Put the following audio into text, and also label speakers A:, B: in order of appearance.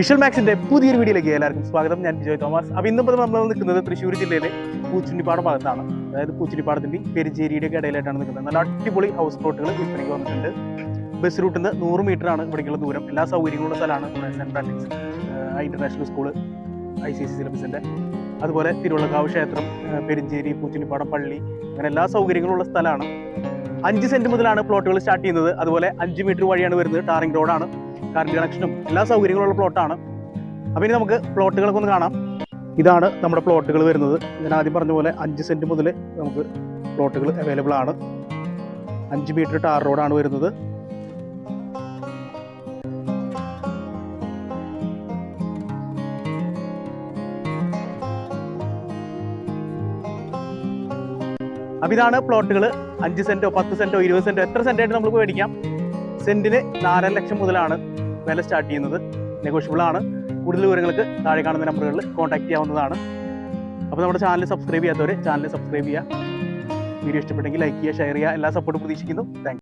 A: Visual മാക്സിന്റെ പുതിയൊരു വീഡിയോയിലേക്ക് എല്ലാവർക്കും സ്വാഗതം. ഞാൻ വിജയ് തോമസ്. അപ്പോൾ ഇന്നും നമ്മൾ നിൽക്കുന്നത് തൃശ്ശൂർ ജില്ലയിലെ പൂച്ചുണ്ടിപ്പാടം ഭാഗത്താണ്. അതായത് പൂച്ചുണ്ടിപ്പാടത്തിന്റെ പെരിഞ്ചേരിയുടെ ഒക്കെ ഇടയിലായിട്ടാണ് നിൽക്കുന്നത്. നല്ല അടിപൊളി ഹൗസ് പ്ലോട്ടുകൾ വിൽപ്പനയ്ക്ക് വന്നിട്ടുണ്ട്. ബസ് റൂട്ടിൽ നിന്ന് നൂറ് ആണ് ഇവിടേക്കുള്ള ദൂരം. എല്ലാ സൗകര്യങ്ങളുള്ള സ്ഥലമാണ് saint Francis international school I C C സിലബസിന്റെ അതുപോലെ തിരുവള്ളക്കാവ് ക്ഷേത്രം പെരിഞ്ചേരി പൂച്ചുണ്ടിപ്പാടം പള്ളി അങ്ങനെ എല്ലാ സൗകര്യങ്ങളുള്ള സ്ഥലമാണ്. അഞ്ച് സെന്റ് മുതലാണ് പ്ലോട്ടുകൾ സ്റ്റാർട്ട് ചെയ്യുന്നത്. അതുപോലെ അഞ്ച് മീറ്റർ വഴിയാണ് വരുന്നത്. ടാറിംഗ് റോഡാണ് കറണ്ട് കണക്ഷനും എല്ലാ സൗകര്യങ്ങളുള്ള പ്ലോട്ടാണ് അപ്പോൾ ഇനി നമുക്ക് പ്ലോട്ടുകളൊക്കെ ഒന്ന് കാണാം. ഇതാണ് നമ്മുടെ പ്ലോട്ടുകൾ വരുന്നത്. ഞാൻ ആദ്യം പറഞ്ഞ പോലെ അഞ്ച് സെന്റ് മുതൽ നമുക്ക് പ്ലോട്ടുകൾ അവൈലബിൾ ആണ്. അഞ്ച് മീറ്റർ ടാർ റോഡാണ് വരുന്നത്. അപ്പം ഇതാണ് പ്ലോട്ടുകൾ അഞ്ച് സെന്റോ പത്ത് സെന്റോ ഇരുപത് സെന്റോ എത്ര സെന്റായിട്ട് നമുക്ക് മേടിക്കാം? സെന്റിന് നാലര ലക്ഷം മുതലാണ്. വില സ്റ്റാർട്ട് ചെയ്യുന്നത് നെഗോഷ്യബിൾ ആണ്. കൂടുതൽ വിവരങ്ങൾക്ക് താഴെ കാണുന്ന നമ്പറുകളിൽ കോൺടാക്ട് ചെയ്യാവുന്നതാണ്. അപ്പോൾ നമ്മുടെ ചാനൽ സബ്സ്ക്രൈബ് ചെയ്യാത്തവർ ചാനൽ സബ്സ്ക്രൈബ് ചെയ്യുക. വീഡിയോ ഇഷ്ടപ്പെട്ടെങ്കിൽ ലൈക്ക് ചെയ്യുക ഷെയർ ചെയ്യുക. എല്ലാ സപ്പോർട്ടും പ്രതീക്ഷിക്കുന്നു. താങ്ക്